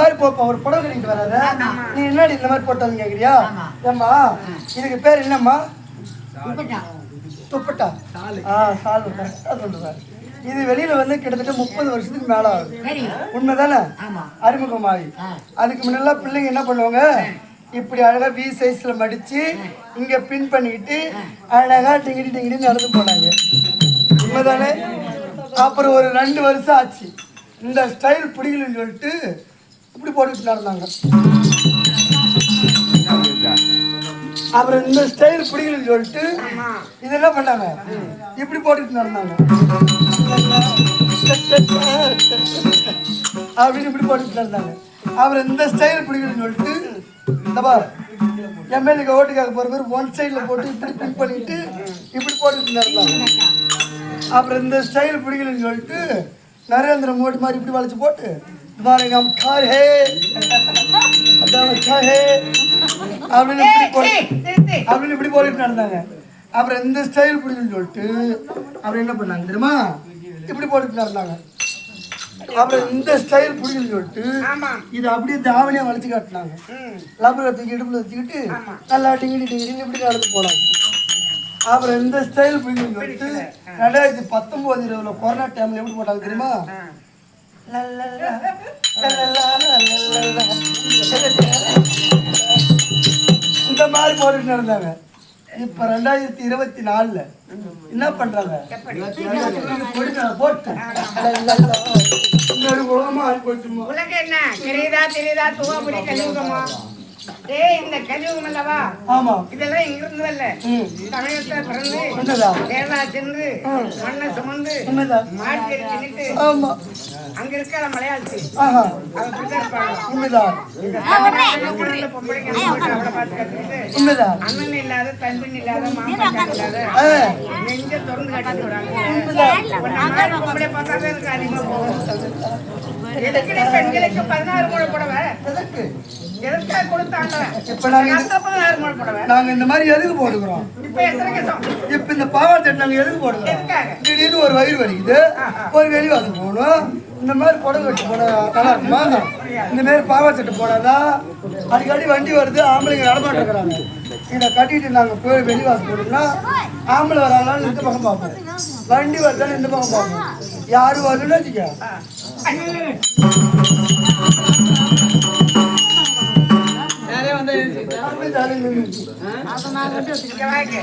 மாதிரி போப்பா ஒரு புடவை கட்டிட்டு வராத. நீ என்னடி இந்த மாதிரி போட்டாலும் கேக்குறியா? ஏம்மா இதுக்கு பேர் என்னம்மா? துப்பட்டா. ஆ சால். கரெக்டாக சொல்லுவேன் இது வெளியில வந்து கிட்டத்தட்ட முப்பது வருஷத்துக்கு மேல ஆகுது. சரி. உண்மைதானே? ஆமா. அறிமுகமாகி அதுக்கு முன்னெல்லாம் பிள்ளைங்க என்ன பண்ணுவாங்க? இப்படி அழகா வி சைஸ்ல மடிச்சு இங்க பின் பண்ணிக்கிட்டு அழகா டிங்கிடி டிங்கிடி நடந்து போனாங்க. உண்மைதானே? அப்புறம் ஒரு ரெண்டு வருஷம் ஆச்சு. இந்த ஸ்டைல் பிடிக்கலன்னு சொல்லிட்டு இப்படி போட்டுட்டு நடந்தாங்க. அப்புறம் இந்த ஸ்டைல் பிடிக்கலன்னு சொல்லிட்டு இது என்ன பண்ணாங்க. இப்படி போட்டுட்டு நடந்தாங்க. அப்படின்னு இப்படி போட்டுட்டு இருந்தாங்க அப்புறம் இந்த ஸ்டைல் பிடிக்கணும்னு சொல்லிட்டு இந்த பார் எம்எல்ஏக்கு ஓட்டுக்காக போகிற பேர் ஒன் சைடில் போட்டு இப்படி பின் பண்ணிட்டு இப்படி போட்டுட்டு இருந்தாங்க அப்புறம் இந்த ஸ்டைல் பிடிக்கலன்னு சொல்லிட்டு நரேந்திர மோடி மாதிரி இப்படி வளைச்சு போட்டு பாருங்க हम खार है அதான் खा है அப்படின்னு இப்படி போட்டு அப்படின்னு இப்படி போட்டுட்டு நடந்தாங்க அப்புறம் இந்த ஸ்டைல் பிடிக்குன்னு சொல்லிட்டு அப்புறம் என்ன பண்ணாங்க தெரியுமா இப்படி போட்டுட்டு நடந்தாங்க அப்புறம் இந்த ஸ்டைல் பிடிக்குன்னு சொல்லிட்டு இது அப்படியே தாவணியா வளைச்சு காட்டினாங்க லப்பரை தூக்கி இடுப்புல வச்சுக்கிட்டு நல்லா டிங்கிடி டிங்கிடின்னு இப்படி நடந்து போனாங்க அப்புறம் இந்த ஸ்டைல் பிடிக்குன்னு சொல்லிட்டு ரெண்டாயிரத்தி பத்தொன்பது இருபதுல கொரோனா டைம்ல எப்படி போட்டாங்க தெரியுமா லல்லல்லா, லல்லல்லா, லல்லல்லா. இந்த மாதிரி போட்டுட்டு நடந்தாங்க. இப்ப ரெண்டாயிரத்தி இருபத்தி நாலுல என்ன பண்றாங்க? போட்டு லல்லல்லா. உலகம் என்ன? தெரியுதா தெரியுதா? துவாபுரி கலியுகமா டேய் இந்த கலியுகம் அல்லவா ஆமா. இதெல்லாம் இங்க இருந்ததல்ல. ம். தமிழகத்துல பிறந்து கேரளா சென்று மண்ணை சுமந்து மாட்டு தின்னுட்டு ஆமா. அங்க இருக்கிற மலையாளி ஆஹா. அவ இப்படிதான் இருப்பாங்க உண்மைதான் உண்மைதான் அண்ணன் இல்லாத தம்பின் இல்லாத மாமன் இல்லாத நெஞ்ச திறந்து மாதிரி பொம்பளை பார்த்தாதான் எனக்கு அதிகமா போகும் பெண்களுக்கு பதினாறு முழை புடவை எதற்கு எதற்காக கொடுத்தாங்க இப்ப நாங்க இந்த மாதிரி எதுக்கு போட்டுக்கிறோம் இப்ப இந்த பாவாடை நாங்க எதுக்கு போடுறோம்? எதுக்காக? திடீர்னு ஒரு வயிறு வலிக்குது. ஒரு வெளிவாசம் போகணும். இந்த மாதிரி புடவை கட்டு போனா நல்லா இருக்குமா? இந்த மாதிரி பாவாடை சட்டை போனாதான் அடிக்கடி வண்டி வருது. ஆம்பளைங்க இருக்கிறாங்க. இதை கட்டிட்டு நாங்க போய் வெளிவாசம் போனோம்னா ஆம்பளை வராங்களான்னு இந்த பக்கம் பார்ப்போம். வண்டி வருதான்னு இந்த பக்கம் பார்ப்போம். யாரும் வரணும்னு வச்சுக்க. யாரே